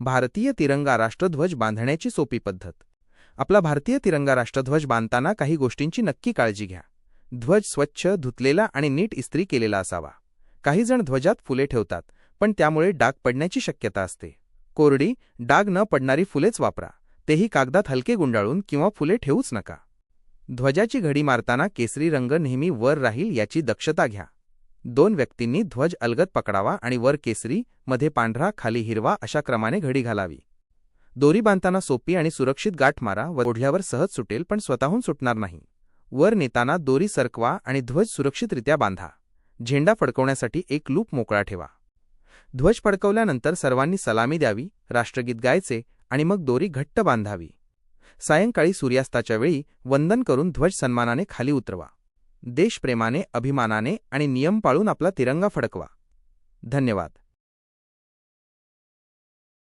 भारतीय तिरंगा राष्ट्रध्वज बांधण्याची सोपी पद्धत. आपला भारतीय तिरंगा राष्ट्रध्वज बांधताना काही गोष्टींची नक्की काळजी घ्या. ध्वज स्वच्छ धुतलेला आणि नीट इस्त्री केलेला असावा. काही जण ध्वजात फुले ठेवतात पण त्यामुळे डाग पडण्याची शक्यता असते. कोरडी डाग न पडणारी फुलेच वापरा. तेही कागदात हलके गुंडाळून किंवा फुले ठेवूच नका. ध्वजाची घडी मारताना केसरी रंग नेहमी वर राहील याची दक्षता घ्या. दोन व्यक्तींनी ध्वज अलगत पकडावा आणि वर केसरी मध्ये पांढरा खाली हिरवा अशा क्रमाने घडी घालावी. दोरी बांधताना सोपी आणि सुरक्षित गाठ मारा व ओढल्यावर सहज सुटेल पण स्वतःहून सुटणार नाही. वर नेताना दोरी सरकवा आणि ध्वज सुरक्षितरित्या बांधा. झेंडा फडकवण्यासाठी एक लूप मोकळा ठेवा. ध्वज फडकवल्यानंतर सर्वांनी सलामी द्यावी राष्ट्रगीत गायचे आणि मग दोरी घट्ट बांधावी. सायंकाळी सूर्यास्ताच्या वेळी वंदन करून ध्वज सन्मानाने खाली उतरवा. देशप्रेमाने अभिमानाने आणि नियम पाळून आपला तिरंगा फडकवा. धन्यवाद.